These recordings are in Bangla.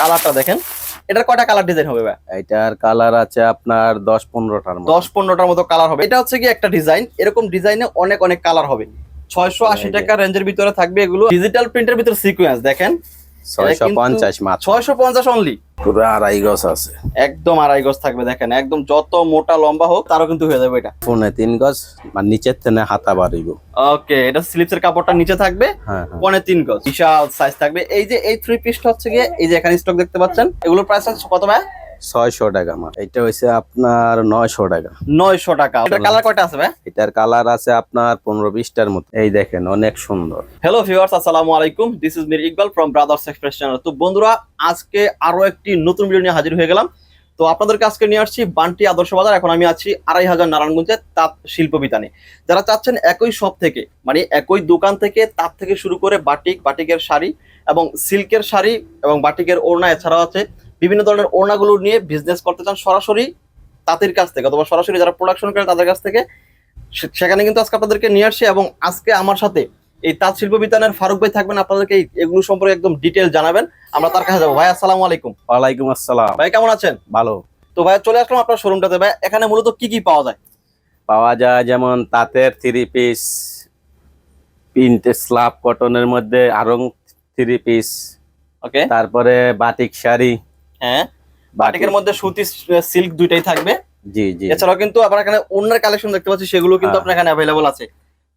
কালারটা দেখেন। এটার কয়টা কালার ডিজাইন হবে ভাই? এটার কালার আছে আপনার দশ পনেরোটার দশ পনেরোটার মতো কালার হবে। এটা হচ্ছে কি একটা ডিজাইন এরকম ডিজাইনে অনেক অনেক কালার হবে। ছয়শো আশি। টাকা রেঞ্জের ভিতরে থাকবে এগুলো। ডিজিটাল প্রিন্টের ভিতরে সিকোয়েন্স দেখেন। ছয়শো পঞ্চাশ মাত্র। ছয়শো পঞ্চাশ অনলি পুরো আড়াই গজ আছে। একদম আড়াই গজ থাকবে দেখেন। একদম যত মোটা লম্বা হোক তারও কিন্তু হয়ে যাবে এটা। ফোনে তিন গজ আর নিচের থেকে হাতা বাড়িব। ওকে এটা স্লিপসের কাপড়টা নিচে থাকবে হ্যাঁ হ্যাঁ। তিন গজ। বিশাল সাইজ থাকবে। এই যে এই থ্রি পিসটা হচ্ছে গিয়ে এই যে এখানে স্টক দেখতে পাচ্ছেন এগুলোর প্রাইস কত ভাই? ছয়শো টাকা মাত্র এটা হচ্ছে আপনার নয়শো টাকা। নয়শো টাকা। এটা কালার কয়টা আছে ভাই? এটার কালার আছে আপনার পনেরো বিশটার মতো। এই দেখেন অনেক সুন্দর। হ্যালো ভিউয়ার্স আসসালামু আলাইকুম। This is Mir Iqbal from Brothers Express channel তো বন্ধুরা আজকে আরও একটি নতুন ভিডিও নিয়ে হাজির হয়ে গেলাম। তো আপনাদেরকে আজকে নিয়ে আসছি বান্টি আদর্শ বাজার। এখন আমি আছি আড়াই হাজার নারায়ণগঞ্জে তাঁত শিল্প বিতানে যারা চাচ্ছেন একই শপ থেকে মানে একই দোকান থেকে তাঁত থেকে শুরু করে বাটিক বাটিকের শাড়ি এবং সিল্কের শাড়ি এবং বাটিকের ওড়না এছাড়াও আছে। বিভিন্ন ধরনের ওড়নাগুলো নিয়ে বিজনেস করতে চান সরাসরি তাঁতের কাছ থেকে অথবা সরাসরি যারা প্রোডাকশন করে তাদের কাছ থেকে সেখানে কিন্তু আজকে আপনাদেরকে নিয়ে আসছি এবং আজকে আমার সাথে এই তাঁত শিল্প বিতানের ফারুক ভাই থাকবেন আপনাদেরকে এগুলো সম্পর্কে একদম ডিটেল জানাবেন। আমরা তার কাছে যাব। ভাই আসসালামু আলাইকুম। ওয়ালাইকুম আসসালাম। ভাই কেমন আছেন? ভালো। তো ভাই চলে আসলাম আপনার শোরুমটাতে ভাই এখানে মূলত কি কি পাওয়া যায়? পাওয়া যায় যেমন তাঁতের থ্রি পিস প্রিন্ট স্লাব কটনের মধ্যে আরং থ্রি পিস ওকে তারপরে বাটিক শাড়ি হ্যাঁ বাটিকের মধ্যে সুতি সিল্ক দুইটাই থাকবে। জি জি। এছাড়াও কিন্তু আপনার এখানে অন্যের কালেকশন দেখতে পাচ্ছি সেগুলো কিন্তু হ্যাঁ। আপনার এখানে অ্যাভেলেবল আছে।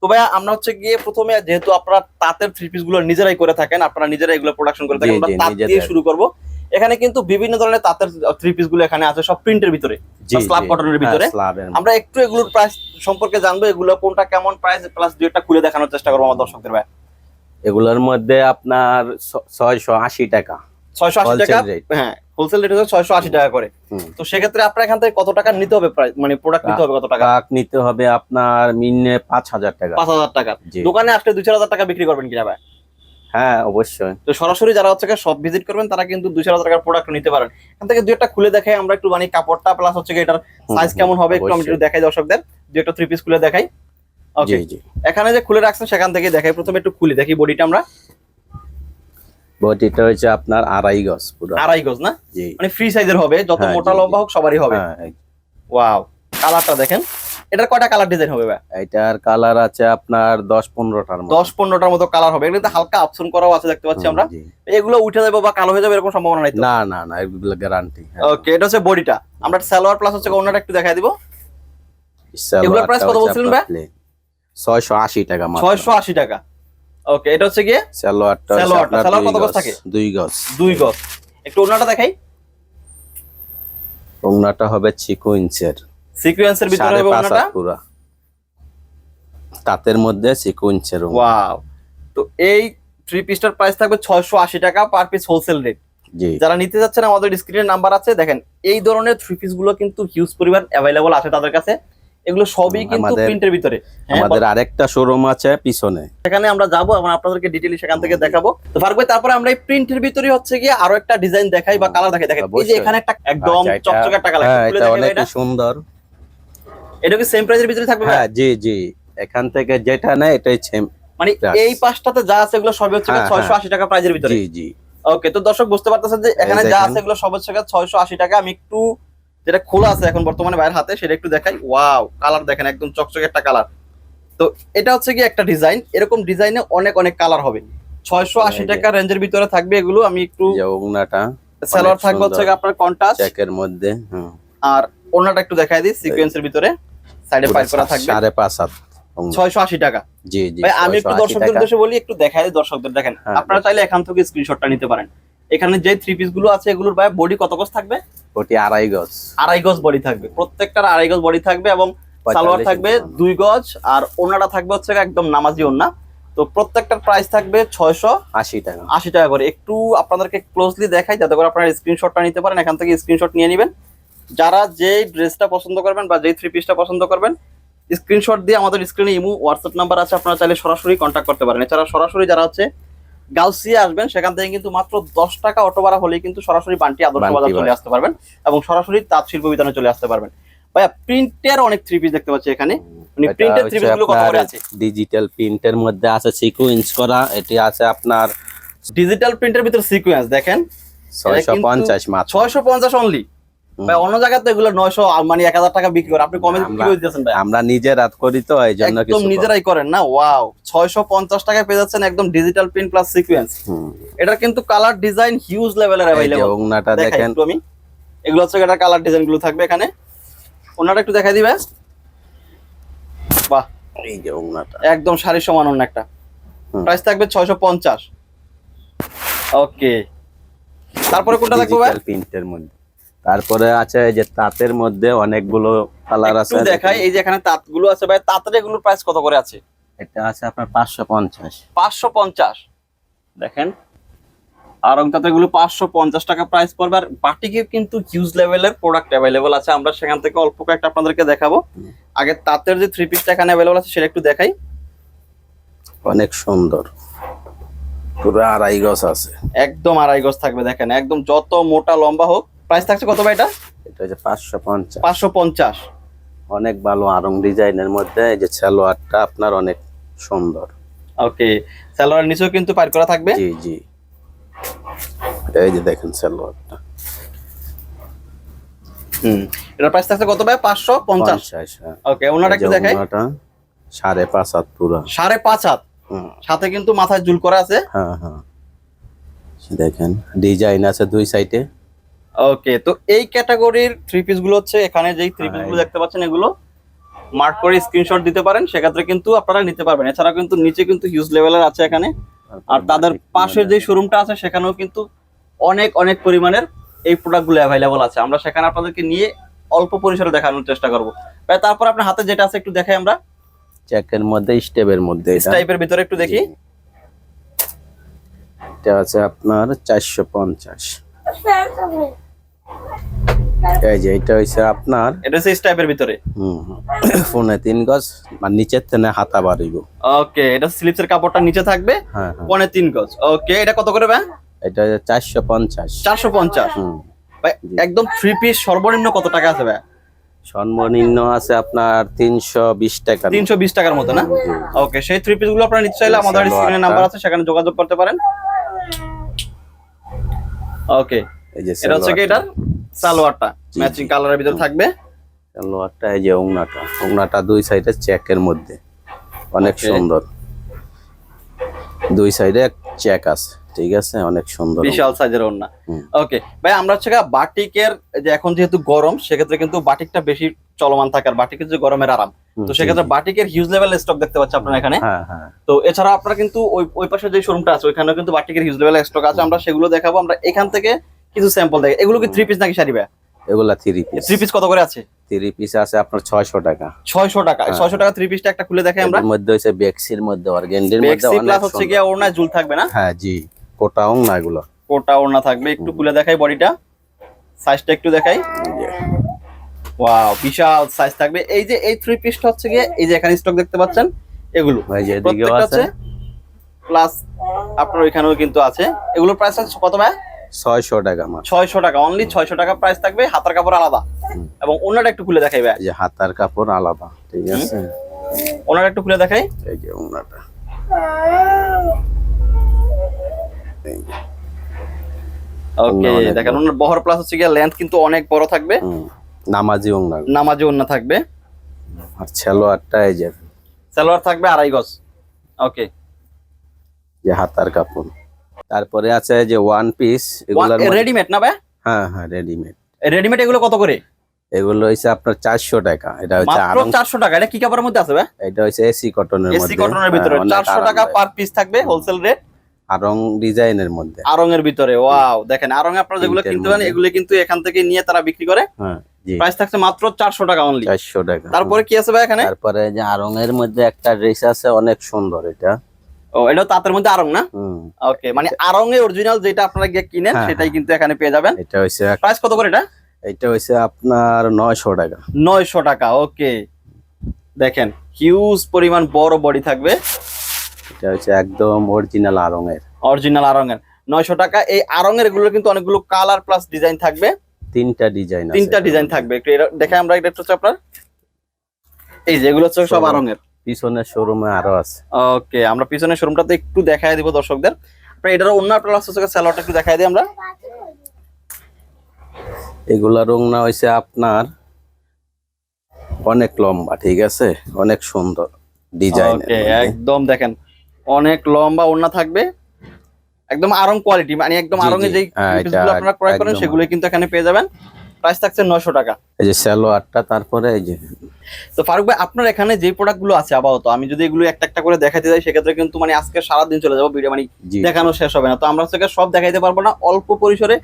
তো ভাইয়া আমরা হচ্ছে গিয়ে প্রথমে যেহেতু আপনারা তাঁতের থ্রি পিসগুলো নিজেরাই করে থাকেন আপনারা নিজেরাই এগুলো প্রোডাকশন করে থাকেন আমরা তাঁত দিয়ে শুরু করব। এখানে কিন্তু বিভিন্ন ধরনের তাঁতের থ্রি পিসগুলো এখানে আছে সব প্রিন্টের ভিতরে জি স্লাব কটনের ভিতরে। আমরা একটু এগুলোর প্রাইস সম্পর্কে জানব এগুলো কোনটা কেমন প্রাইস প্লাস দুইটা খুলে দেখানোর চেষ্টা করব আমার দর্শকদের ভাই এগুলোর মধ্যে আপনার ছয়শো আশি টাকা। ছয়শো আশি টাকা? হ্যাঁ। হোলসেল রেট হচ্ছে ছয়শো আশি টাকা করে। তো সেক্ষেত্রে আপনার এখান থেকে কত টাকা নিতে হবে মানে প্রোডাক্ট নিতে হবে কত টাকা? নিতে হবে আপনার মিনে পাঁচ হাজার টাকা। পাঁচ হাজার টাকা। দোকানে আসলে দুই চার হাজার টাকা বিক্রি করবেন কিনা ভাই? হ্যাঁ অবশ্যই। তো সরাসরি যারা হচ্ছে সব ভিজিট করবেন তারা কিন্তু দুই হাজার টাকার প্রোডাক্ট নিতে পারেন। এখান থেকে দুই একটা খুলে দেখাই আমরা একটু মানে কাপড়টা প্লাস হচ্ছে এটার সাইজ কেমন হবে একটু আমি একটু দেখাই দর্শকদের। দুই একটা থ্রি পিস খুলে দেখাই। এখানে যে খুলে রাখছেন সেখান থেকে দেখাই। প্রথমে একটু খুলে দেখি বডিটা আমরা। বটিটা হচ্ছে আপনার আড়াই গজ পুরো। আড়াই গজ না? মানে ফ্রি সাইজের হবে যত হ্যাঁ, মোটা লম্বা হোক সবারই হবে। হ্যাঁ ওয়াও কালারটা দেখেন। এটার কয়টা কালার ডিজাইন হবে ভাই? এটার কালার আছে আপনার দশ পনেরোটার মতো। দশ পনেরোটার মতো কালার হবে। এগুলোতে হালকা অপশন করাও আছে দেখতে পাচ্ছি আমরা। এগুলো উঠে যাবে বা কালো হয়ে যাবে এরকম সম্ভাবনা নাই তো? না না না এগুলো গ্যারান্টি ওকে এটা হচ্ছে বডিটা আমরা সালোয়ার প্লাস হচ্ছে অন্যটা একটু দেখাই দিব। এগুলোর price কত বলছিলেন ভাই? ছয়শো আশি টাকা মাত্র। ছয়শো আশি টাকা। ওকে এটা হচ্ছে গিয়ে? সালোয়ারটা সালোয়ারটা, সালোয়ার কত গজ থাকে? দুই গজ দুই গজ একটু অন্যটা দেখাই। ওনাটা হবে সিকুয়েন্সের সিকুয়েন্সের ভিতরে হবে হাত পুরা। তাঁতের মধ্যে সিকুয়েন্সের ওয়াও। তো এই থ্রি পিসটার প্রাইস থাকবে ছয়শো আশি টাকা পার পিস হোলসেল রেট যারা নিতে যাচ্ছেন আমাদের স্ক্রিনের নাম্বার আছে দেখেন এই ধরনের থ্রি পিসগুলো কিন্তু হিউজ পরিমাণ অ্যাভেলেবল আছে তাদের কাছে। এগুলো সবই কিন্তু প্রিন্টের ভিতরে। হ্যাঁ আমাদের আরেকটা শোরুম আছে পিছনে। সেখানে আমরা যাব এবং আপনাদেরকে ডিটেইলি সেখান থেকে দেখাবো। তো ফারুক ভাই তারপরে আমরা এই প্রিন্টের ভিতরে হচ্ছে গিয়ে আরও একটা ডিজাইন দেখাই বা কালার দেখাই। দেখেন এই যে এখানে একটা একদম আচ্ছা, চকচকে একটা কালার হ্যাঁ এটা অনেক সুন্দর। এটা কি সেম প্রাইসের ভিতরে থাকবে? হ্যাঁ জি জি। এখান থেকে যেটা নেয় এটাই সেম মানে এই পাঁচটাতে যা আছে এগুলো সবই হচ্ছে হ্যাঁ, ছয়শো আশি টাকা প্রাইজের ভিতরে। জি জি। ওকে তো দর্শক বুঝতে পারতেছেন যে এখানে যা আছে এগুলো সব হচ্ছে ছয়শো আশি টাকা। আমি একটু যেটা খোলা আছে এখন বর্তমানে বাইরের হাতে সেটা একটু দেখাই। ওয়াও কালার দেখেন একদম চকচকে একটা কালার। তো এটা হচ্ছে কি একটা ডিজাইন। এরকম ডিজাইনে অনেক অনেক কালার হবে। ছয়শো আশি টাকা রেঞ্জের ভিতরে থাকবে এগুলো। আমি একটু সালোয়ার থাকবে হচ্ছে আপনার কন্টাস্ট চেকের মধ্যে আর ওনাটা একটু দেখাই দিই সিকোয়েন্সের ভিতরে। সাইডে পাইপ করা থাকবে। সাড়ে পাঁচ ওনা। ছয়শো আশি টাকা। জি জি আমি একটু দর্শকদের উদ্দেশ্যে বলি একটু দেখাই দিই দর্শকদের। দেখেন হ্যাঁ, আপনারা চাইলে এখান থেকে স্ক্রিনশটটা নিতে পারেন। এখানে যে থ্রি পিসগুলো আছে এগুলোর ভাই বডি কত গজ থাকবে? ওটি আড়াই গজ। আড়াই গজ বডি থাকবে। প্রত্যেকটার আড়াই গজ বডি থাকবে এবং সালোয়ার থাকবে দুই গজ আর ওনাটা থাকবে হচ্ছে একদম নামাজি ওনা তো প্রত্যেকটার প্রাইস থাকবে ছয়শো আশি টাকা। আশি টাকা করে। একটু আপনাদেরকে ক্লোজলি দেখাই যাতে করে আপনারা স্ক্রিনশটটা নিতে পারেন এখান থেকে স্ক্রিনশট নিয়ে নেবেন। যারা যে ড্রেসটা পছন্দ করবেন বা যেই থ্রি পিসটা পছন্দ করবেন স্ক্রিনশট দিয়ে আমাদের স্ক্রিনে ইমু হোয়াটসঅ্যাপ নাম্বার আছে আপনারা চাইলে সরাসরি কন্ট্যাক্ট করতে পারেন। এছাড়া সরাসরি যারা হচ্ছে গাউসিয়া আসবেন সেখান থেকে কিন্তু মাত্র দশ টাকা অটো ভাড়া হলেই কিন্তু সরাসরি বান্টি আদর্শ বাজার চলে আসতে পারবেন এবং সরাসরি তাঁত শিল্প বিতানে চলে আসতে পারবেন। ভাইয়া প্রিন্টের অনেক থ্রি পিস দেখতে পাচ্ছি এখানে। প্রিন্টের থ্রি পিসগুলো কত করে আছে? ডিজিটাল প্রিন্টের মধ্যে আছে সিকুয়েন্স করা এটি আছে আপনার ডিজিটাল প্রিন্টের ভিতরে সিকোয়েন্স দেখেন। ছয়শো পঞ্চাশ মাত্র। ছয়শো পঞ্চাশ অনলি হুম। ভাই অন্য জায়গায় তো এগুলো নয়শো মানে এক হাজার টাকা বিক্রি করে। আপনি কমে বিক্রি দিতেছেন ভাই? আমরা করি তো এই জন্য একদম নিজেরাই করেন না? ওয়াও ছয়শো পঞ্চাশ টাকায় পেয়ে যাচ্ছেন একদম ডিজিটাল প্রিন্ট প্লাস সিকোয়েন্স কিন্তু কালার ডিজাইন হিউজ লেভেলের অ্যাভেলেবল ওড়নাটা দেখেন। আমি। এগুলো হচ্ছে এটা কালার ডিজাইনগুলো থাকবে এখানে। ওনাটা একটু দেখাই দিবে বাহ! এই যে একদম সমান অন্য একটা। প্রাইস থাকবে ছয়শো পঞ্চাশ। ওকে তারপরে কোনটা ভাই? প্রিন্টের মধ্যে। তারপরে আছে এই যে তাঁতের মধ্যে অনেকগুলো কালার আছে দেখাই এই যে এখানে তাঁতগুলো আছে ভাই তাঁতের এগুলোর প্রাইস কত করে আছে? এটা আছে আপনার পাঁচশো পঞ্চাশ। পাঁচশো পঞ্চাশ। দেখেন আর এগুলো পাঁচশো পঞ্চাশ টাকা প্রাইস পড়বে আর বাটিকের কিন্তু হিউজ লেভেলের প্রোডাক্ট অ্যাভেলেবল আছে। আমরা সেখান থেকে অল্প কয়েকটা আপনাদেরকে দেখাবো। আগে তাঁতের যে থ্রি পিসটা এখানে অ্যাভেলেবল আছে সেটা একটু দেখাই। অনেক সুন্দর। পুরো আড়াই গজ আছে। একদম আড়াই গজ থাকবে দেখেন একদম যত মোটা লম্বা হোক প্রাইস থাকছে কত ভাই এটা? এটা হচ্ছে পাঁচশো পঞ্চাশ। পাঁচশো পঞ্চাশ। অনেক ভালো আরং ডিজাইনের মধ্যে এই যে সালোয়ারটা আপনার অনেক সুন্দর। ওকে স্যালোয়ার নিচেও কিন্তু পার করা থাকবে? জি জি। এই যে দেখেন সালোয়ারটা। হুম এটা প্রাইস থাকছে কত ভাই? পাঁচশো পঞ্চাশ। পঞ্চাশ হ্যাঁ। ওকে ওনাটা একটু দেখাই? ওড়নাটা সাড়ে পাঁচ হাত পুরো। সাড়ে পাঁচ হাত। হুম, সাথে কিন্তু মাথায় জুল করা আছে। হ্যাঁ হ্যাঁ। দেখেন ডিজাইন আছে দুই সাইডে ওকে তো এই ক্যাটাগরির থ্রি পিসগুলো হচ্ছে এখানে যেই থ্রি পিসগুলো দেখতে পাচ্ছেন এগুলো মার্ক করে স্ক্রিনশট দিতে পারেন সেক্ষেত্রে কিন্তু আপনারা নিতে পারবেন। এছাড়া কিন্তু নিচে কিন্তু হিউজ লেভেলের আছে এখানে। আর তাদের পাশের যে শোরুমটা আছে সেখানেও কিন্তু অনেক অনেক পরিমাণের এই প্রোডাক্টগুলো অ্যাভেলেবল আছে। আমরা সেখানে আপনাদেরকে নিয়ে অল্প পরিসরে দেখানোর চেষ্টা করব। ভাই তারপর আপনার হাতে যেটা আছে একটু দেখাই আমরা। চেকের মধ্যে স্টেপের মধ্যে এটা। টাইপের ভিতরে একটু দেখি। এটা আছে আপনার চারশো পঞ্চাশ। এই যে এটা হচ্ছে আপনার। এটা হচ্ছে টাইপের ভিতরে। হুম পৌনে তিন গজ আর নিচের থেকে হাতা বাড়িব। ওকে এটা স্লিপসের কাপড়টা নিচে থাকবে হ্যাঁ হ্যাঁ। তিন গজ। ওকে এটা কত করে ভাই? এটা হচ্ছে চারশো পঞ্চাশ। চারশো পঞ্চাশ। হুম। ভাই একদম থ্রি পিস সর্বনিম্ন কত টাকা আছে ভাই? সর্বনিম্ন আছে আপনার তিনশো বিশ টাকা। তিনশো বিশ টাকার মতো না? ওকে সেই থ্রি পিসগুলো আপনারা নিতে চাইলে আমাদের। স্ক্রিনে নাম্বার আছে সেখানে যোগাযোগ করতে পারেন। ওকে এই যে এটা হচ্ছে কি এটার সালোয়ারটা। ম্যাচিং কালারের ভিতর থাকবে? সালোয়ারটা এই যে ওংনাটা ওংনাটা দুই সাইডে চেকের মধ্যে। অনেক সুন্দর। দুই সাইডে চেক আছে ঠিক আছে? অনেক সুন্দর বিশাল সাইজের ওড়না। ওকে ভাই আমরা হচ্ছে বাটিকের যে এখন যেহেতু গরম সেক্ষেত্রে কিন্তু বাটিকটা বেশি চলমান থাকে আর বাটিকের যে গরমের আরাম। তো সেক্ষেত্রে বাটিকের হিউজ লেভেল স্টক দেখতে পাচ্ছি আপনারা এখানে। হ্যাঁ হ্যাঁ। তো এছাড়া আপনারা কিন্তু ওই ওই পাশে যে শোরুমটা আছে ওইখানেও কিন্তু বাটিকের হিউজ লেভেল স্টক আছে। আমরা সেগুলো দেখাবো। আমরা এখান থেকে কিছু স্যাম্পল দেখে এগুলো কি থ্রি পিস নাকি শাড়ি ভাই এগুলা থ্রি পিস থ্রি পিস কত করে আছে? থ্রি পিস আছে আপনার ছয়শো টাকা। ছয়শো টাকা। হ্যাঁ। ছয়শো টাকা থ্রি পিসটা একটা খুলে দেখে আমরা। এর মধ্যে হচ্ছে বেক্সির মধ্যে অর্গেন্ডির মধ্যে অনেক প্লাস হচ্ছে। গিয়ে ওড়নায় ঝুল থাকবে না? হ্যাঁ জি। কোটা ওং না এগুলো। কোটা ওড়না থাকবে। একটু খুলে দেখাই বডিটা সাইজটা একটু দেখাই। ওয়াও বিশাল সাইজ থাকবে। এই যে এই থ্রি পিসটা হচ্ছে গিয়ে এই যে এখানে স্টক দেখতে পাচ্ছেন এগুলো। এই যে এদিকেও আছে। প্লাস আপনার ওইখানেও কিন্তু আছে। এগুলোর প্রাইস আছে কত ভাই? ছয়শো টাকা ছয়শো টাকা অনলি ছয়শো টাকা প্রাইস থাকবে হাতার কাপড় আলাদা। এবং ওনাটা একটু খুলে দেখাই ভাই। যে হাতার কাপড় আলাদা ঠিক আছে? ওনাটা একটু খুলে দেখাই। এই যে ওনাটা। ওকে দেখেন ওনার বহর প্লাস হচ্ছে গিয়ে লেন্থ কিন্তু অনেক বড় থাকবে। নামাজি ওংনা নামাজে ওন্না থাকবে? আর ছেলোয়ারটা এই যে সালোয়ার থাকবে আড়াই গজ। ওকে যে হাতার কাপড়। তারপরে আছে যে ওয়ান পিস মধ্যে- রেডিমেড না ভাই? হ্যাঁ হ্যাঁ রেডিমেড রেডিমেড এগুলো কত করে? এগুলো হচ্ছে আপনার চারশো টাকা। এটা হচ্ছে মাত্র আরং চারশো টাকা। এটা কি কাপড়ের মধ্যে আছে ভাই? এটা হচ্ছে এসি কটনের এসি কটনের ভিতরে। হ্যাঁ, অনেক চারশো টাকা পার পিস থাকবে হোলসেল রেট আরং ডিজাইনের মধ্যে। আরং এর ভিতরে ওয়াও দেখেন আরং আপনারা যেগুলো কিনতে পারেন এগুলো কিন্তু এখান থেকে নিয়ে তারা বিক্রি করে। হ্যাঁ। প্রাইস থাকছে মাত্র চারশো টাকা অনলি চারশো টাকা। তারপরে কি আছে ভাই এখানে? তারপরে যে আরং এর মধ্যে একটা ড্রেস আছে অনেক সুন্দর এটা। ও এটা তাঁতের মধ্যে আরং না? ওকে মানে আরং এর অরিজিনাল যেটা আপনারা গিয়ে কিনেন হ্যাঁ, সেটাই কিন্তু এখানে পেয়ে যাবেন। এটা এক- প্রাইস কত করে এটা? এটা হচ্ছে আপনার নয়শো টাকা। নয়শো টাকা ওকে দেখেন হিউজ পরিমাণ বড় বডি থাকবে। এটা হচ্ছে একদম অরিজিনাল আরং এর। অরিজিনাল আরং এর। নয়শো টাকা এই আরং এর এগুলো কিন্তু অনেকগুলো কালার প্লাস ডিজাইন থাকবে। তিনটা ডিজাইন তিনটা ডিজাইন থাকবে। একটু এটা দেখে আমরা এটা হচ্ছে আপনার এই যে এগুলো হচ্ছে সব সব- আরং এর পিছনের শোরুমে আরও আছে। ওকে আমরা পিছনের শোরুমটাতে একটু দেখায় দিব দর্শকদের। আপনার এটার অন্য প্লাস হচ্ছে স্যালোয়ারটা একটু দেখায় দিই আমরা। এগুলা রং না হয়েছে আপনার অনেক লম্বা ঠিক আছে? অনেক সুন্দর ডিজাইন ওকে একদম দেখেন অনেক লম্বা ওড়না থাকবে। একদম আরং কোয়ালিটি মানে একদম আরং এর হ্যাঁ, পিসগুলো আপনারা ক্রয় করেন একদম। সেগুলো কিন্তু এখানে পেয়ে যাবেন। প্রাইস থাকছে নয়শো টাকা। এই যে সালোয়ারটা তারপরে এই যে তো ফারুক ভাই আপনার এখানে যে প্রোডাক্টগুলো আছে আপাতত আমি যদি এগুলো একটা একটা করে দেখাতে যাই সেক্ষেত্রে কিন্তু মানে আজকে সারাদিন চলে যাব ভিডিও মানে দেখানো শেষ হবে না। তো আমরা হচ্ছে সব দেখাইতে পারব না অল্প পরিসরে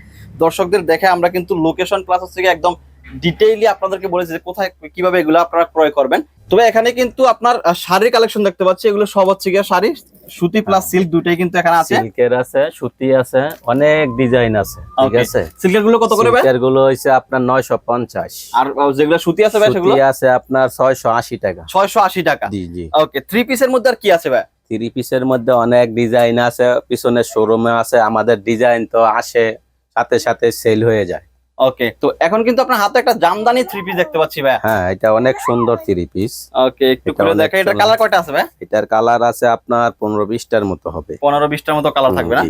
দর্শকদের দেখে আমরা কিন্তু লোকেশন প্লাস হচ্ছে একদম ডিটেইলি আপনাদেরকে বলেছি যে কোথায় কীভাবে এগুলো আপনারা ক্রয় করবেন। তবে এখানে কিন্তু আপনার শাড়ির কালেকশন দেখতে পাচ্ছি এগুলো সব হচ্ছে গিয়ে শাড়ি সুতি প্লাস সিল্ক দুটাই কিন্তু এখানে আছে। সিল্কের আছে সুতি আছে অনেক ডিজাইন আছে ঠিক আছে? সিল্কেরগুলো কত করে ভাই? সিল্কেরগুলো হইছে আপনার নয়শো পঞ্চাশ। আর যেগুলো সুতি আছে ভাই সেগুলো? সুতি আছে আপনার ছয়শো আশি টাকা। ছয়শো আশি টাকা। জি জি। ওকে থ্রি পিসের মধ্যে আর কি আছে ভাই? থ্রি পিসের মধ্যে অনেক ডিজাইন আছে পিছনের শোরুমে আছে আমাদের ডিজাইন তো আসে সাথে সাথে সেল হয়ে যায়। ওকে তো এখন কিন্তু আপনার হাতে একটা জামদানি থ্রি পিস দেখতে পাচ্ছি ভাই হ্যাঁ এটা অনেক সুন্দর থ্রি পিস ওকে একটু করে অনেক এটা কালার কয়টা আছে ভাই এটার কালার আছে আপনার পনেরো বিশটার মতো হবে। পনেরো বিশটার মতো কালার থাকবে না?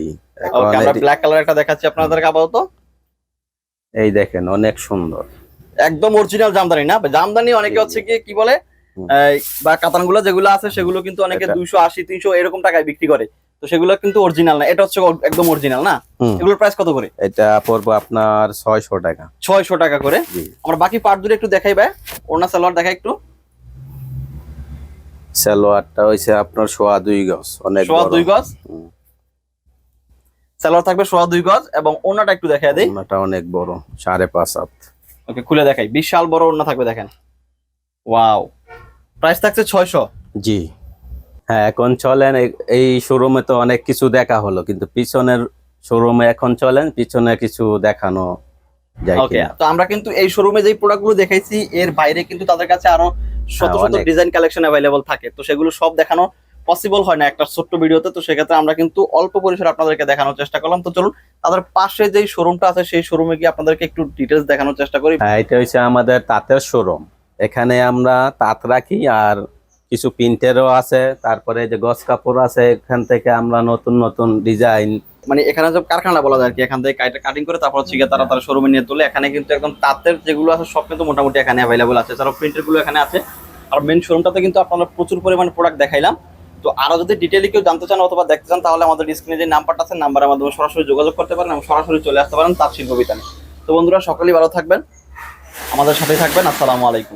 ওকে আমরা ব্ল্যাক কালার একটা দেখাচ্ছি আপনাদেরকে আপাতত। এই দেখেন অনেক সুন্দর। একদম অরিজিনাল জামদানি না? জামদানি অনেকে হচ্ছে কি কি বলে? বা কাতানগুলো যেগুলো আছে সেগুলো কিন্তু অনেকে এটা- দুইশো আশি তিনশো এরকম টাকায় বিক্রি করে। তো সেগুলো কিন্তু অরিজিনাল না। এটা হচ্ছে একদম অরিজিনাল না? এগুলোর প্রাইস কত করে? এটা পড়ব আপনার ছয়শো টাকা। ছয়শো টাকা করে। আমরা বাকি পার্ট দুটো একটু দেখাই ভাই। ওনা সালোয়ার দেখাই একটু। সালোয়ারটা হয়েছে আপনার সোয়া দুই গজ অনেক সোয়া দুই গজ? সালোয়ার থাকবে সোয়া দুই গজ এবং ওনাটা একটু দেখাই দেই। ওনাটা অনেক বড় সাড়ে পাঁচ হাত। ওকে খুলে দেখাই। বিশাল বড় ওনা থাকবে দেখেন। ওয়াও। প্রাইস থাকছে ছয়শো। জি। হ্যাঁ এখন চলেন এই- শোরুমে তো অনেক কিছু দেখা হলো কিন্তু পিছনের শোরুমে এখন চলেন পিছনে কিছু দেখানো ওকে তো আমরা কিন্তু এই শোরুমে যে প্রোডাক্টগুলো দেখাইছি এর বাইরে কিন্তু তাদের কাছে আরও শত শত ডিজাইন কালেকশন অ্যাভেলেবল থাকে। তো সেগুলো সব দেখানো পসিবল হয় না একটা ছোট্ট ভিডিওতে তো সেক্ষেত্রে আমরা কিন্তু অল্প পরিসরে আপনাদেরকে দেখানোর চেষ্টা করলাম। তো চলুন তাদের পাশে যে শোরুমটা আছে সেই শোরুমে গিয়ে আপনাদেরকে একটু ডিটেলস দেখানোর চেষ্টা করি। হ্যাঁ এটা হচ্ছে আমাদের তাঁতের শোরুম এখানে আমরা তাঁত রাখি আর কিছু প্রিন্টেরও আছে তারপরে যে গস কাপড় আছে এখান থেকে আমরা নতুন নতুন ডিজাইন। মানে এখানে যে কারখানা বলা যায় আর কি এখান থেকে কাটিং করে তারপর হচ্ছে তারা তারা শোরুমে নিয়ে তোলে এখানে কিন্তু একদম তাঁতের যেগুলো আছে সব কিন্তু মোটামুটি এখানে অ্যাভেলেবল আছে। প্রিন্টেরগুলো এখানে আছে। আর মেন শোরুমটাতে কিন্তু আপনারা প্রচুর পরিমাণে প্রোডাক্ট দেখাইলাম। তো আরও যদি ডিটেইলি কেউ জানতে চান অথবা দেখতে চান তাহলে আমাদের স্ক্রিনে যে নাম্বারটা আছে নাম্বারের মাধ্যমে সরাসরি যোগাযোগ করতে পারেন এবং সরাসরি চলে আসতে পারেন তার শিল্প বিতানে। তো বন্ধুরা সকলেই ভালো থাকবেন। আমাদের সাথেই থাকবেন। আসসালামু আলাইকুম।